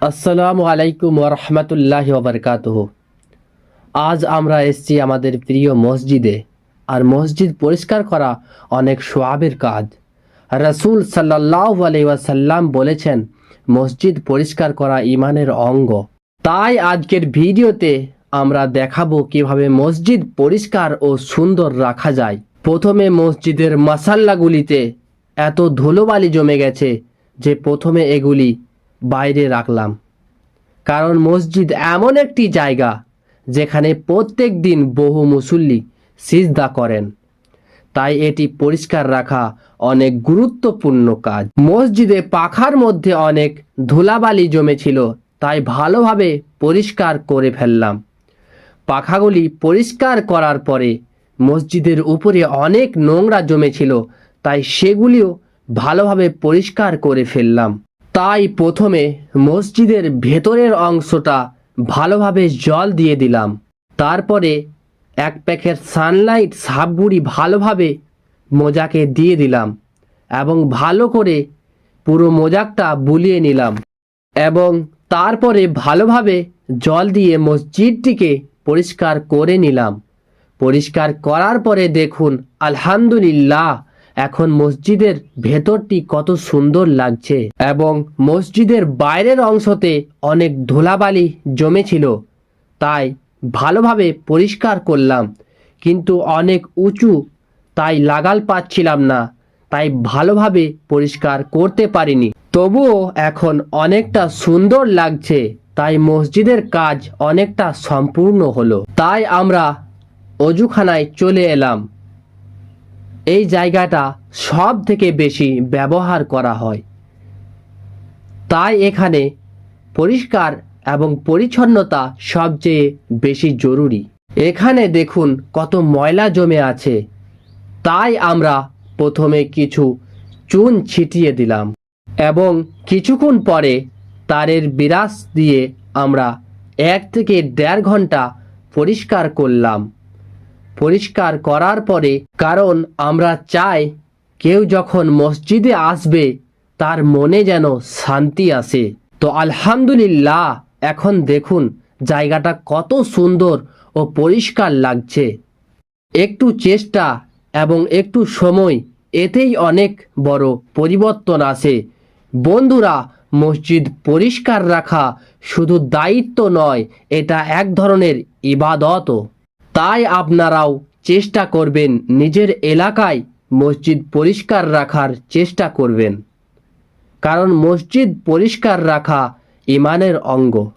আসসালামু আলাইকুম ওরহমতুল্লাহ ওবরকাতহ আজ আমরা এসছি আমাদের প্রিয় মসজিদে, আর মসজিদ পরিষ্কার করা অনেক সোয়াবের কাজ। রসুল সাল্লাহ আলাইসাল্লাম বলেছেন, মসজিদ পরিষ্কার করা ইমানের অঙ্গ। তাই আজকের ভিডিওতে আমরা দেখাবো কীভাবে মসজিদ পরিষ্কার ও সুন্দর রাখা যায়। প্রথমে মসজিদের মাসাল্লাগুলিতে এত ধুলোবালি জমে গেছে যে প্রথমে এগুলি বাইরে রাখলাম। কারণ মসজিদ এমন একটি জায়গা যেখানে প্রত্যেক দিন বহু মুসল্লি সিজদা করেন। তাই এটি পরিষ্কার রাখা অনেক গুরুত্বপূর্ণ কাজ। মসজিদে পাখার মধ্যে অনেক ধুলাবালি জমেছিল, তাই ভালোভাবে পরিষ্কার করে ফেললাম। পাখাগুলি পরিষ্কার করার পরে মসজিদের উপরে অনেক নোংরা জমেছিল, তাই সেগুলিও ভালোভাবে পরিষ্কার করে ফেললাম। তাই প্রথমে মসজিদের ভেতরের অংশটা ভালোভাবে জল দিয়ে দিলাম। তারপরে এক প্যাকেট সানলাইট সাবগুড়ি ভালোভাবে মোজাকে দিয়ে দিলাম এবং ভালো করে পুরো মোজাকটা বুলিয়ে নিলাম এবং তারপরে ভালোভাবে জল দিয়ে মসজিদটিকে পরিষ্কার করে নিলাম। পরিষ্কার করার পরে দেখুন, আলহামদুলিল্লাহ এখন মসজিদের ভেতরটি কত সুন্দর লাগছে এবং মসজিদের বাইরের অংশতে অনেক ধুলাবালি জমেছিল। তাই ভালোভাবে পরিষ্কার করলাম, কিন্তু অনেক উঁচু, তাই লাগাল পাচ্ছিলাম না, তাই ভালোভাবে পরিষ্কার করতে পারিনি। তবুও এখন অনেকটা সুন্দর লাগছে, তাই মসজিদের কাজ অনেকটা সম্পূর্ণ হলো। তাই আমরা অজুখানায় চলে এলাম। এই জায়গাটা সব থেকে বেশি ব্যবহার করা হয়। তাই এখানে পরিষ্কার এবং পরিচ্ছন্নতা সবচেয়ে বেশি জরুরি। এখানে দেখুন কত ময়লা জমে আছে। তাই আমরা প্রথমে কিছু চুন ছিটিয়ে দিলাম এবং কিছুক্ষণ পরে তারের বিরাস দিয়ে আমরা এক থেকে দেড় ঘণ্টা পরিষ্কার করলাম। পরিষ্কার করার পরে, কারণ আমরা চাই কেউ যখন মসজিদে আসবে, তার মনে যেন শান্তি আসে। তো আলহামদুলিল্লাহ, এখন দেখুন জায়গাটা কত সুন্দর ও পরিষ্কার লাগছে। একটু চেষ্টা এবং একটু সময়, এতেই অনেক বড় পরিবর্তন আসে। বন্ধুরা, মসজিদ পরিষ্কার রাখা শুধু দায়িত্ব নয়, এটা এক ধরনের ইবাদতও। তাই আপনারাও চেষ্টা করবেন নিজের এলাকায় মসজিদ পরিষ্কার রাখার চেষ্টা করবেন। কারণ মসজিদ পরিষ্কার রাখা ইমানের অঙ্গ।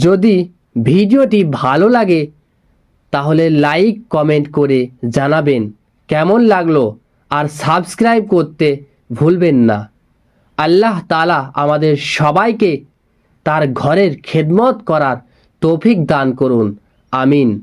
যদি ভিডিওটি ভালো লাগে, তাহলে লাইক, কমেন্ট করে জানাবেন কেমন লাগল আর সাবস্ক্রাইব করতে ভুলবেন না। আল্লাহ তালা আমাদের সবাইকে তার ঘরের খেদমত করার তৌফিক দান করুন। আমিন।